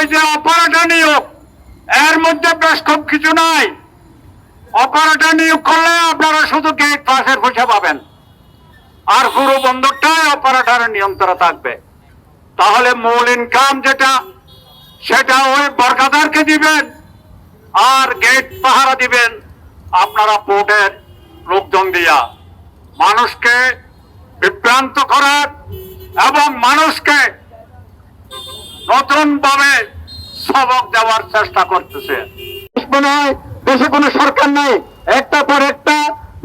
ওই যে অপারেটর নিয়োগ এর মধ্যে বেশ খুব কিছু নাই। অপারেটর নিয়োগ করলে আপনারা শুধু গেট পাসের পয়সা পাবেন। আর পুরো বন্দরটাই অপারেটরের নিয়ন্ত্রণে থাকবে। তাহলে মূল ইনকাম যেটা, সেটা ওই বরকাদারকে দিবেন, আর গেট পাহারা দিবেন আপনারা পোর্টের লোকজন দিয়া। মানুষকে বিভ্রান্ত করার এবং মানুষকে নতুন ভাবে সবক দেওয়ার চেষ্টা করতেছে। মনে হয়, দেশে কোনো সরকার নাই। একটা পর একটা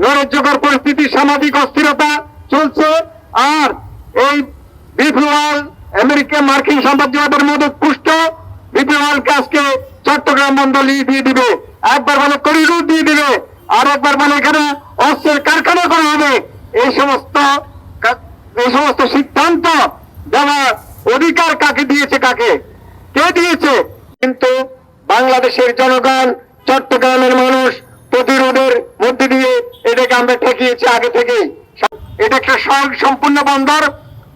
নৈরাজ্যকর পরিস্থিতি, সামাজিক অস্থিরতা চলছে। আর এই বিপ্লব আমেরিকা মার্কিন সাম্রাজ্যবাদের মধ্যে পুষ্ট বিপ্লবকে আজকে চট্টগ্রাম মন্ডলী দিয়ে দিবে। একবার মানে করিডোর দিয়ে দিবে। আর একবার মানে এখানে অস্ত্রের কারখানা করা হবে। এই সমস্ত এই সমস্ত সিদ্ধান্ত দেওয়ার অধিকার কাকে দিয়েছে, কাকে? কে দিয়েছে? কিন্তু বাংলাদেশের জনগণ, চট্টগ্রামের মানুষ প্রতিরোধের মধ্যে দিয়ে এটাকে আমরা ঠেকিয়েছি আগে থেকেই। এটা একটা স্বয়ং সম্পূর্ণ বন্দর,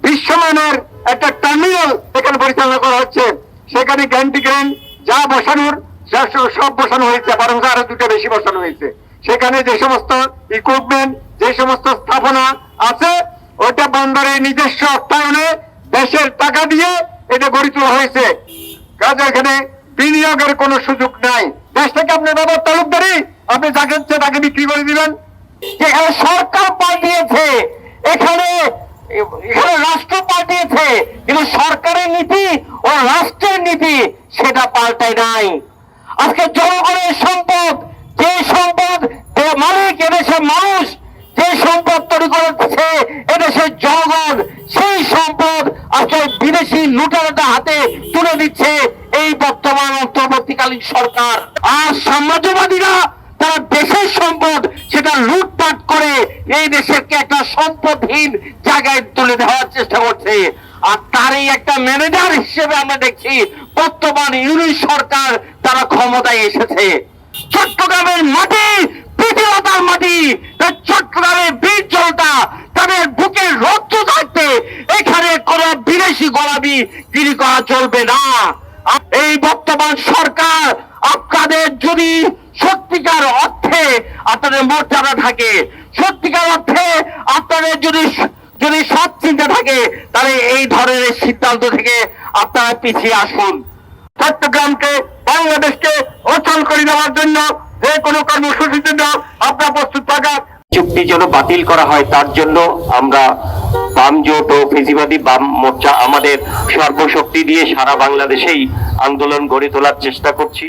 বিশ্বমানের একটা টার্মিনাল এখানে পরিচালনা করা হচ্ছে। সেখানে গ্যান্টি গ্রেন যা বসানোর সব বসানো হয়েছে, বরং আরও দুটো বেশি বসানো হয়েছে। সেখানে যে সমস্ত ইকুইপমেন্ট যে সমস্ত স্থাপনা আছে, ওটা বন্দরের নিজস্ব অর্থায়নে দেশের টাকা দিয়ে এটা গড়ে তোলা হয়েছে। কাজে এখানে বিনিয়োগের কোনো সুযোগ নাই। দেশ থেকে আপনি বাবা তালুকদারি, আপনি যাকে তাকে বিক্রি করে দিবেন। যেখানে সরকার পাল্টিয়েছে এখানে এখানে রাষ্ট্র পাল্টিয়েছে কিন্তু সরকারের নীতি ও রাষ্ট্রের নীতি সেটা পাল্টায় নাই। আজকে জনগণের সম্পদ, যে সম্পদ মালিক, এদেশের মানুষ, যে সম্পদ তৈরি করেছে, এদেশের জনগণ সেই সম্পদ আজকে বিদেশি লুটারাটা হাতে তুলে দিচ্ছে এই বর্তমান অন্তর্বর্তীকালীন সরকার। আর সাম্রাজ্যবাদীরা তারা দেশের সম্পদ সেটা লুটপাট করে এই দেশেরকে একটা সম্পদহীন জায়গায় তুলে দেওয়ার চেষ্টা করছে। আর তারই একটা ম্যানেজার হিসেবে আমরা দেখছি বর্তমান ইউনিট সরকার তারা ক্ষমতায় এসেছে। চট্টগ্রামের মাটি পৃথিবতার মাটি চট্টগ্রামের বীর জনতা তাদের বুকে রক্ত থাকতে এখানে কোন বিদেশি গোলামি গিরি করা চলবে না। এই বর্তমান সরকার আপনাদের যদি সত্যিকার অর্থে আপনাদের মর্যাদা থাকে, সত্যিকার অর্থে আপনাদের যদি যদি সৎ চিন্তা থাকে, তাহলে এই ধরনের সিদ্ধান্ত থেকে আপনারা পিছিয়ে আসুন। চট্টগ্রামকে, বাংলাদেশকে অচল করে দেওয়ার জন্য যে কোনো কর্মসূচির জন্য আপনারা প্রস্তুত থাকা। চুক্তি যেন বাতিল করা হয়, তার জন্য আমরা বাম জোট ও ফেসিবাদী বাম মোর্চা আমাদের সর্বশক্তি দিয়ে সারা বাংলাদেশেই আন্দোলন গড়ে তোলার চেষ্টা করছি।